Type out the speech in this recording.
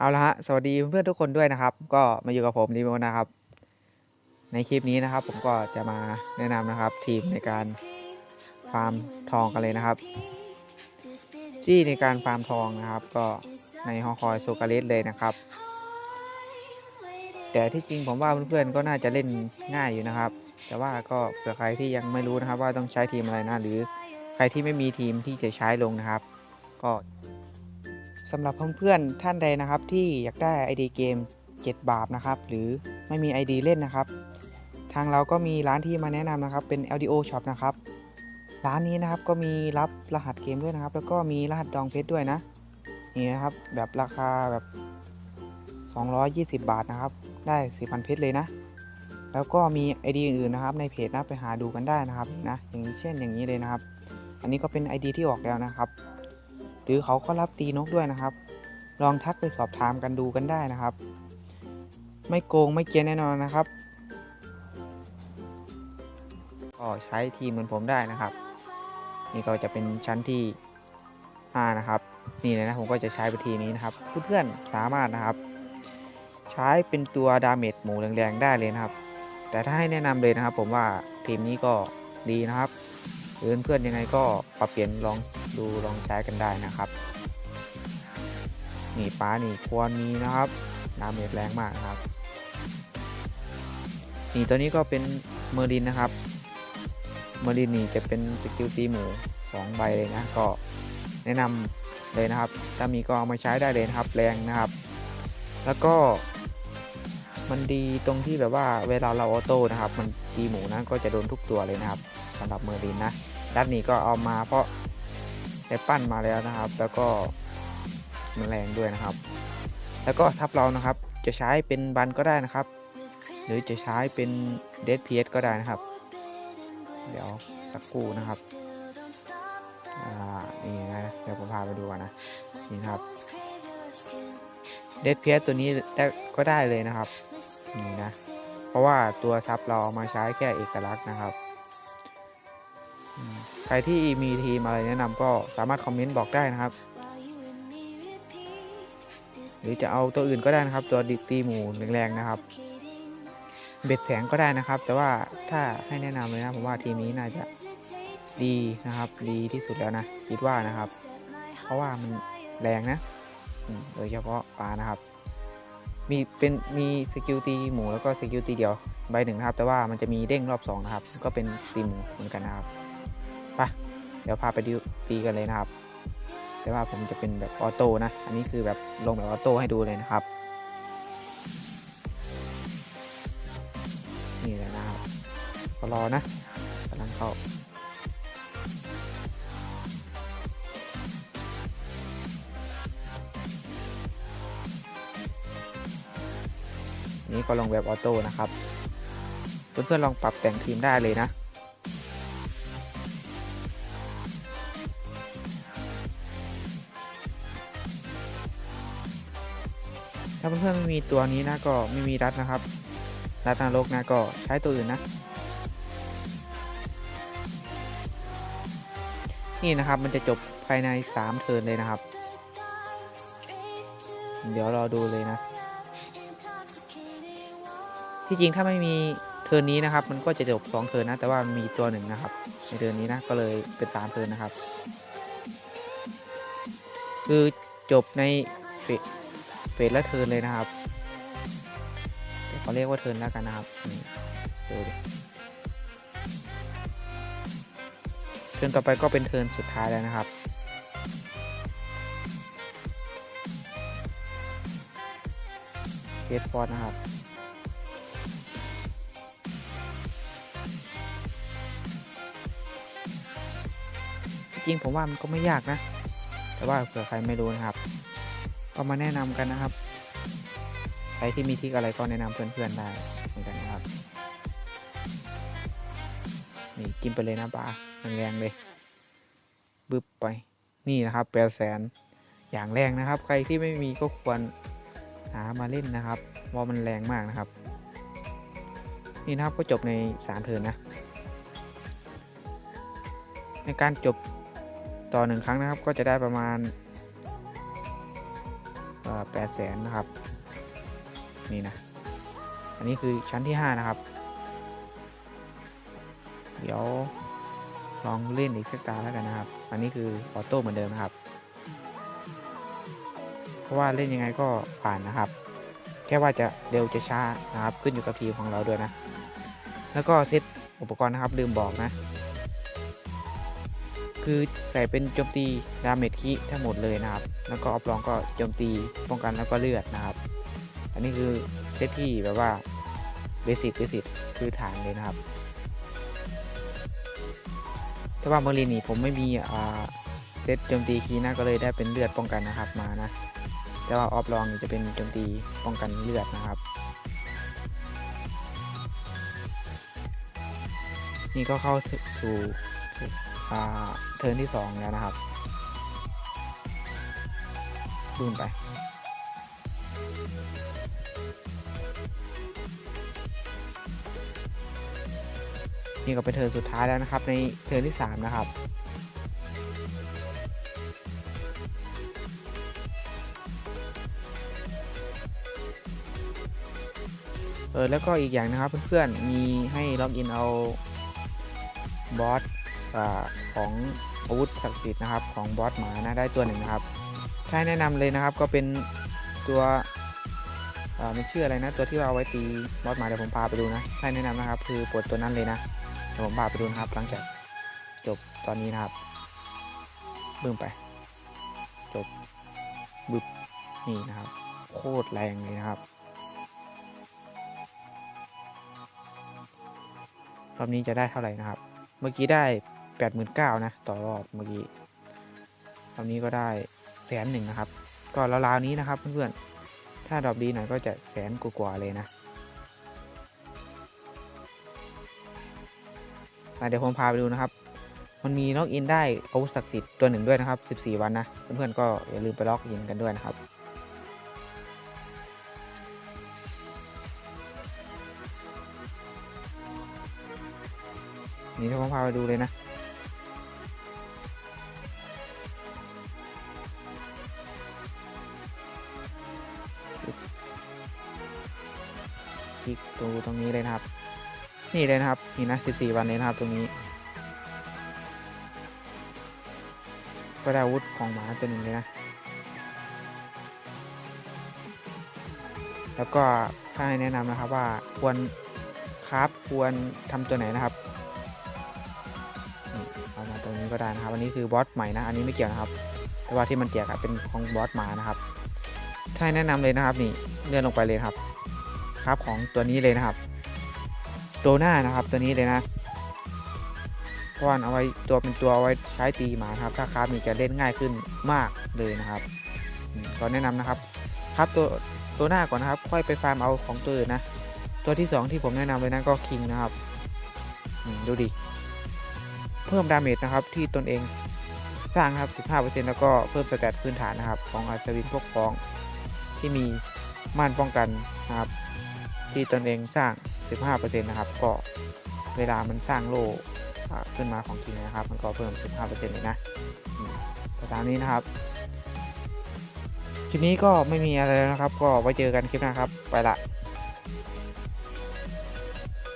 เอาละฮะ สวัสดีเพื่อนทุกคนด้วยนะครับ ก็มาอยู่กับผมดีโมนะครับ ในคลิปนี้นะครับ ผมก็จะมาแนะนำนะครับ ทีมในการฟาร์มทองกันเลยนะครับ ที่ในการฟาร์มทองนะครับ ก็ในฮอคอยโซกาเลสเลยนะครับ แต่ที่จริงผมว่าเพื่อนๆก็น่าจะเล่นง่ายอยู่นะครับ แต่ว่าก็เผื่อใครที่ยังไม่รู้นะครับ ว่าต้องใช้ทีมอะไรนะหรือใครที่ไม่มีทีมที่จะใช้ลงนะครับ ก็ สำหรับเพื่อนๆท่านใดนะครับที่อยากได้ ID เกม 7 บาทนะครับ หรือไม่มี ID เล่นนะครับ ทางเราก็มีร้านที่มาแนะนำนะครับเป็น LDO Shop นะครับ ร้านนี้นะครับก็มีรับรหัสเกมด้วยนะครับ แล้วก็มีรหัสดองเพชรด้วยนะนี่นะครับแบบราคาแบบ 220 บาทนะครับ ได้4,000เพชรเลยนะ แล้วก็มี ID อื่นๆนะครับ ในเพจนะไปหาดูกันได้นะครับนะอย่างเช่นอย่างนี้เลยนะครับ อันนี้ก็เป็น ID ที่ออกแล้วนะครับ รือเขาก็รับตีนกด้วยนะครับ ลองทักไปสอบถามกันดูกันได้นะครับ ไม่โกงไม่เกียนแน่นอนนะครับ ก็ใช้ทีมเหมือนผมได้นะครับ นี่ก็จะเป็นชั้นที่5นะครับนี่เลยนะผมก็จะใช้วิธีนี้นะครับเพื่อนๆสามารถนะครับ ใช้เป็นตัวดาเมจหมูแรงๆได้เลยนะครับ แต่ถ้าให้แนะนำเลยนะครับ ผมว่าทีมนี้ก็ดีนะครับหรือเพื่อนๆยังไงก็ปรับเปลี่ยนลอง ดูลองใช้กันได้นะครับนี่ป้านี่ควรมีนะครับดาเมจแรงมากนะครับนี่ตัวนี้ก็เป็นเมอร์ดินนะครับ เมอร์ดินนี่จะเป็นสกิลตีหมู2ใบเลยนะก็แนะนำเลยนะครับ ถ้ามีก็เอามาใช้ได้เลยนะครับแรงนะครับ แล้วก็มันดีตรงที่แบบว่าเวลาเราออโต้นะครับ มันตีหมูนะก็จะโดนทุกตัวเลยนะครับสำหรับเมอร์ดินนะด้านนี้ก็เอามาเพราะ ได้ปั้นมาแล้วนะครับ แล้วก็มันแรงด้วยนะครับ แล้วก็ทับเรานะครับ จะใช้เป็นบันก็ได้นะครับ หรือจะใช้เป็นเดดพีก็ได้นะครับ เดี๋ยวสักครู่นะครับอ่านี่นะเดี๋ยวผมพาไปดูกันนะนี่ครับเดดพีตัวนี้ได้ก็ได้เลยนะครับนี่นะเพราะว่าตัวซับเราเอามาใช้แค่เอกลักษณ์นะครับ อืม ครที่มีทีมอะไรแนะนำก็สามารถคอมเมนต์บอกได้นะครับ หรือจะเอาตัวอื่นก็ได้นะครับ ตัวดิตีหมูแรงๆนะครับ เบ็ดแสงก็ได้นะครับ แต่ว่าถ้าให้แนะนำเลยนะผมว่าทีมนี้น่าจะดีนะครับ ดีที่สุดแล้วนะคิดว่านะครับ เพราะว่ามันแรงนะโดยเฉพาะปลานะครับ มีเป็นมีสกิลตีหมูแล้วก็สกิลตีเดียวใบหนึ่งนะครับ แต่ว่ามันจะมีเด้งรอบสองนะครับ ก็เป็นตีหมูเหมือนกันนะครับ ไปเดี๋ยวพาไปดูตีกันเลยนะครับ แต่ว่าผมจะเป็นแบบออโต้นะ อันนี้คือแบบลงแบบออโต้ให้ดูเลยนะครับ นี่เลยนะครับก็รอนะกำลังเข้านี่ก็ลงแบบออโต้นะครับ เพื่อนๆลองปรับแต่งทีมได้เลยนะ ถ้าเพื่อนๆไม่มีตัวนี้นะก็ไม่มีรัดนะครับ รัดนรกนะก็ใช้ตัวอื่นนะ นี่นะครับมันจะจบภายใน 3 เทิร์นเลยนะครับ เดี๋ยวรอดูเลยนะ ที่จริงถ้าไม่มีเทิร์นนี้นะครับ มันก็จะจบ 2 เทิร์นนะ แต่ว่ามีตัวหนึ่งนะครับในเทิร์นนี้นะก็เลยเป็น 3 เทิร์นนะครับ คือจบใน สเฟสละเทินเลยนะครับเขาเรียกว่าเทินแล้วกันนะครับดูดิเทินต่อไปก็เป็นเทินสุดท้ายแล้วนะครับเกตฟอร์ดนะครับจริงผมว่ามันก็ไม่ยากนะ แต่ว่าเผื่อใครไม่รู้นะครับ ก็มาแนะนำกันนะครับ ใครที่มีทิกอะไรก็แนะนำเพื่อนๆได้เหมือนกันนะครับ นี่กินไปเลยนะปลาแรงๆเลยบึบไป นี่นะครับแปดแสนอย่างแรงนะครับ ใครที่ไม่มีก็ควรหามาเล่นนะครับเพรามันแรงมากนะครับ นี่นะครับก็จบในสามเทินนะ ในการจบต่อหนึ่งครั้งนะครับ ก็จะได้ประมาณ แปดแสนนะครับ นี่นะ อันนี้คือชั้นที่ห้านะครับ เดี๋ยวลองเล่นอีกสักตาแล้วกันนะครับ อันนี้คือออโต้เหมือนเดิมนะครับ เพราะว่าเล่นยังไงก็ผ่านนะครับ แค่ว่าจะเร็วจะช้านะครับ ขึ้นอยู่กับทีมของเราด้วยนะ แล้วก็เซตอุปกรณ์นะครับลืมบอกนะ คือใส่เป็นโจมตีดาเมจคิทั้งหมดเลยนะครับ แล้วก็ออฟลองก็โจมตีป้องกันแล้วก็เลือดนะครับ อันนี้คือเซตที่แบบว่าเบสิกเบสิกคือฐานเลยนะครับ แต่ว่าเมอร์ลินนี่ผมไม่มีอ่าเซตโจมตีคีย์นะก็เลยได้เป็นเลือดป้องกันนะครับมานะ แต่ว่าออฟลองจะเป็นโจมตีป้องกันเลือดนะครับ นี่ก็เข้าสู่ เทิร์นที่ 2 แล้วนะครับบูมไป นี่ก็เป็นเทิร์นสุดท้ายแล้วนะครับ ในเทิร์นที่ 3 นะครับเออแล้วก็อีกอย่างนะครับเพื่อนๆมีให้ล็อกอินเอาบอส อของอาวุธศักดิ์สิทธิ์นะครับของบอสหมานะได้ตัวหนึ่งนะครับถ้าแนะนำเลยนะครับก็เป็นตัวมันชื่ออะไรนะ ตัวที่ว่าเอาไว้ตีบอสหมาเดี๋ยวผมพาไปดูนะถ้าแนะนำนะครับ คือปลดตัวนั้นเลยนะเดี๋ยวผมพาไปดูนะครับ หลังจากจบตอนนี้นะครับบึ้มไป จบบึบนี่นะครับ โคตรแรงเลยนะครับรอบนี้จะได้เท่าไหร่นะครับ เมื่อกี้ได้ แปดหมื่นเก้านะ ต่อรอบเมื่อกี้รอบนี้ก็ได้แสนหนึ่งนะครับ ก็ราวๆนี้นะครับเพื่อนๆ ถ้าดรอปดีหน่อยก็จะแสนกว่าๆเลยนะเดี๋ยวผมพาไปดูนะครับ มันมีล็อกอินได้อาวุธศักดิ์สิทธิ์ตัวหนึ่งด้วยนะครับ 14 วันนะ เพื่อนๆก็อย่าลืมไปล็อกอินกันด้วยนะครับนี่ถ้าผมพาไปดูเลยนะ คลิกดูตรงนี้เลยนะครับ นี่เลยนะครับนี่นะ 14 วันเลยนะครับตรงนี้ก็ได้อาวุธของหมาตัวหนึ่งเลยนะ แล้วก็ถ้าให้แนะนำนะครับว่าควรคราฟควรทำตัวไหนนะครับเอามาตรงนี้ก็ได้นะครับ อันนี้คือบอสใหม่นะ อันนี้ไม่เกี่ยวนะครับ แต่ว่าที่มันเกี่ยวกับเป็นของบอสหมานะครับ ถ้าให้แนะนำเลยนะครับนี่เลื่อนลงไปเลยครับ ครับของตัวนี้เลยนะครับโดน่านะครับตัวนี้เลยนะเพราะว่าเอาไว้ตัวเป็นตัวเอาไว้ใช้ตีหมาครับ ถ้าครับนี่จะเล่นง่ายขึ้นมากเลยนะครับอืมก็แนะนำนะครับ ครับตัวตัวหน้าก่อนนะครับ ค่อยไปฟาร์มเอาของตัวอื่นนะ ตัวที่สองที่ผมแนะนำเลยนะก็คิงนะครับดูดิ เพิ่มดาเมจนะครับที่ตนเองสร้างครับ 15%แล้วก็เพิ่มสแตทพื้นฐานนะครับ ของอัศวินพวกพ้องที่มีม่านป้องกันนะครับ ที่ตนเองสร้าง 15%นะครับ ก็เวลามันสร้างโล่ขึ้นมาของทีนะครับ มันก็เพิ่ม 15%เลยนะอืมก็ตามนี้นะครับคลิปนี้ก็ไม่มีอะไรแล้วนะครับ ก็ไว้เจอกันคลิปหน้าครับ ไปละ